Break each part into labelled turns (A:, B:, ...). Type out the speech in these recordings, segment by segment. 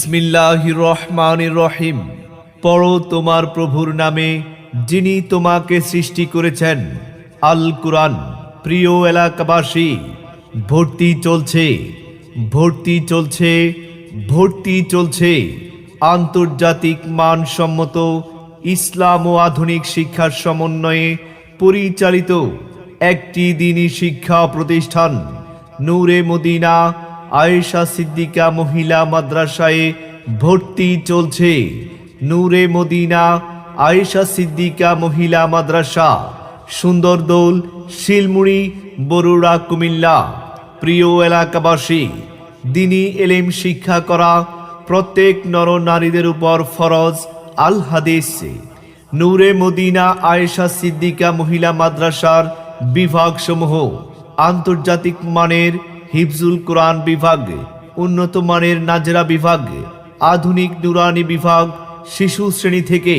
A: বিসমিল্লাহ রহমান রহিম পড়ো তোমার প্রভুর নামে, যিনি তোমাকে সৃষ্টি করেছেন। আল কুরআন, প্রিয় এলাকাবাসী, ভর্তি চলছে ভর্তি চলছে ভর্তি চলছে। আন্তর্জাতিক মানসম্মত ইসলাম ও আধুনিক শিক্ষার সমন্বয়ে পরিচালিত একটি দিনী শিক্ষা প্রতিষ্ঠান, নূরে মদিনা আয়েশা সিদ্দিকা মহিলা মাদ্রাসায় ভর্তি চলছে। নূরে মদিনা, আয়েশা সিদ্দিকা মহিলা মাদ্রাসা সুন্দরদৌল শিলমুড়ি, বরুড়া, কুমিল্লা। প্রিয় এলাকাবাসী, দিনী এলেম শিক্ষা করা প্রত্যেক নর নারীদের উপর ফরজ আল হাদিস নূরে মদিনা, আয়েশা সিদ্দিকা মহিলা মাদ্রাসার বিভাগসমূহ আন্তর্জাতিক মানের হিফজুল কোরআন বিভাগ, উন্নত মানের নাজরা বিভাগ, আধুনিক নুরানি বিভাগ শিশু শ্রেণি থেকে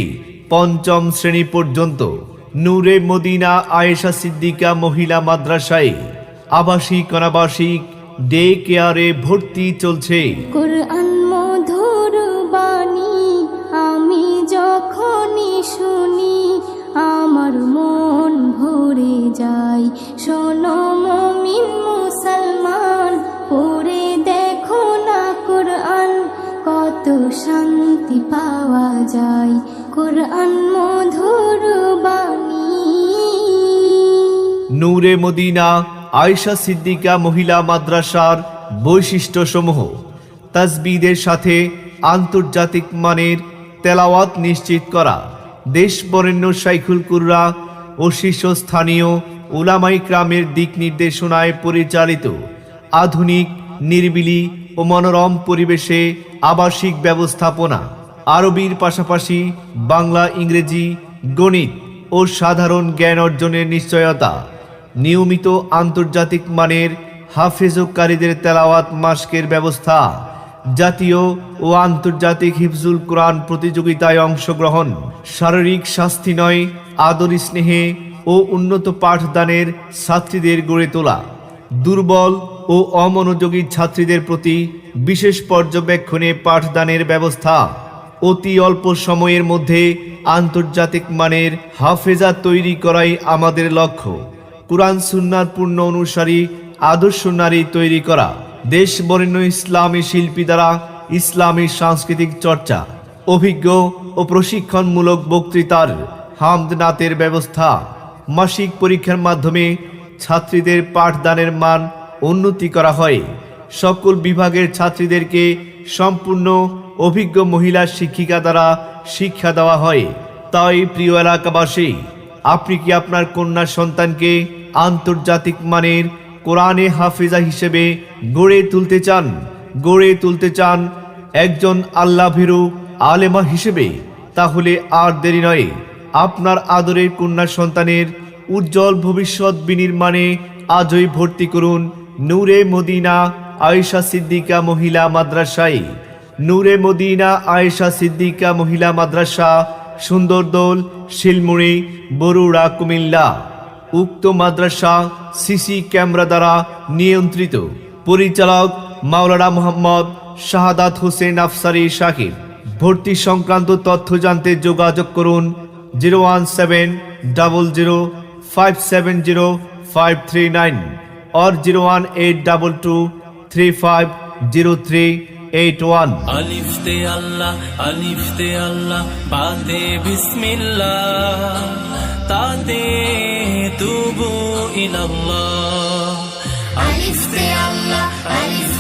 A: পঞ্চম শ্রেণি পর্যন্ত নূরে মদিনা আয়েশা সিদ্দিকা মহিলা মাদ্রাসায় আবাসিক অনাবাসিক ডে কেয়ারে ভর্তি চলছে।
B: আমি যখনই শুনি, আমার মন ভরে যায়। শোনো শান্তি পাওয়া যায়। কোরআন মধুর
A: নূরে মদিনা, আয়েশা সিদ্দিকা মহিলা মাদ্রাসার বৈশিষ্ট্য সমূহ তাজবিদের সাথে আন্তর্জাতিক মানের তেলাওয়াত নিশ্চিত করা। দেশ বরেণ্য সাইখুল কুররা ও শীর্ষস্থানীয় উলামাই ক্রামের দিক নির্দেশনায় পরিচালিত আধুনিক, নিরিবিলি ও মনোরম পরিবেশে আবাসিক ব্যবস্থাপনা। আরবির পাশাপাশি বাংলা, ইংরেজি, গণিত ও সাধারণ জ্ঞান অর্জনের নিশ্চয়তা। নিয়মিত আন্তর্জাতিক মানের হাফেজকারীদের তেলাওয়াত মাস্কের ব্যবস্থা। জাতীয় ও আন্তর্জাতিক হিফজুল কোরআন প্রতিযোগিতায় অংশগ্রহণ। শারীরিক শাস্তি নয়, আদর স্নেহে ও উন্নত পাঠদানের ছাত্রীদের গড়ে তোলা। দুর্বল ও অমনোযোগী ছাত্রীদের প্রতি বিশেষ পর্যবেক্ষণে পাঠদানের ব্যবস্থা। অতি অল্প সময়ের মধ্যে আন্তর্জাতিক মানের হাফেজা তৈরি করাই আমাদের লক্ষ্য। কুরআন সুন্নার পূর্ণ অনুসারী, আদর্শ নারী তৈরি করা। দেশ বরেণ্য ইসলামী শিল্পী দ্বারা ইসলামী সাংস্কৃতিক চর্চা। অভিজ্ঞ ও প্রশিক্ষণমূলক বক্তৃতার হামদনাতের ব্যবস্থা। মাসিক পরীক্ষার মাধ্যমে ছাত্রীদের পাঠদানের মান উন্নতি করা হয়। সকল বিভাগের ছাত্রীদেরকে সম্পূর্ণ অভিজ্ঞ মহিলা শিক্ষিকা দ্বারা শিক্ষা দেওয়া হয়। তাই প্রিয় এলাকাবাসী, আপনি কি আপনার কন্যা সন্তানকে আন্তর্জাতিক মানের কোরআনে হাফিজা হিসেবে গড়ে তুলতে চান? গড়ে তুলতে চান একজন আল্লাহ ভীরু আলেমা হিসেবে? তাহলে আর দেরি নয়। আপনার আদরের কন্যা সন্তানের উজ্জ্বল ভবিষ্যৎ বিনির্মাণে আজই ভর্তি করুন নূরে মদিনা আয়েশা সিদ্দিকা মহিলা মাদ্রাসায়। নূরে মদিনা আয়েশা সিদ্দিকা মহিলা মাদ্রাসা, সুন্দরদোল, শিলমুড়ি, বরুড়া, কুমিল্লা। উক্ত মাদ্রাসা সিসি ক্যামেরা দ্বারা নিয়ন্ত্রিত। পরিচালক মাওলানা মোহাম্মদ শাহাদাত হোসেন আফসারি শাকির ভর্তি সংক্রান্ত তথ্য জানতে যোগাযোগ করুন zero one seven double zero five seven zero five three nine. Or zero one eight double two three five zero three eight one
C: আলিফ দে আল্লাহ আলিফ দে আল্লাহ বাদে বিসমিল্লাহ তাতে তুবু ইলাল্লাহ আলিফ দে আল্লাহ আলিফ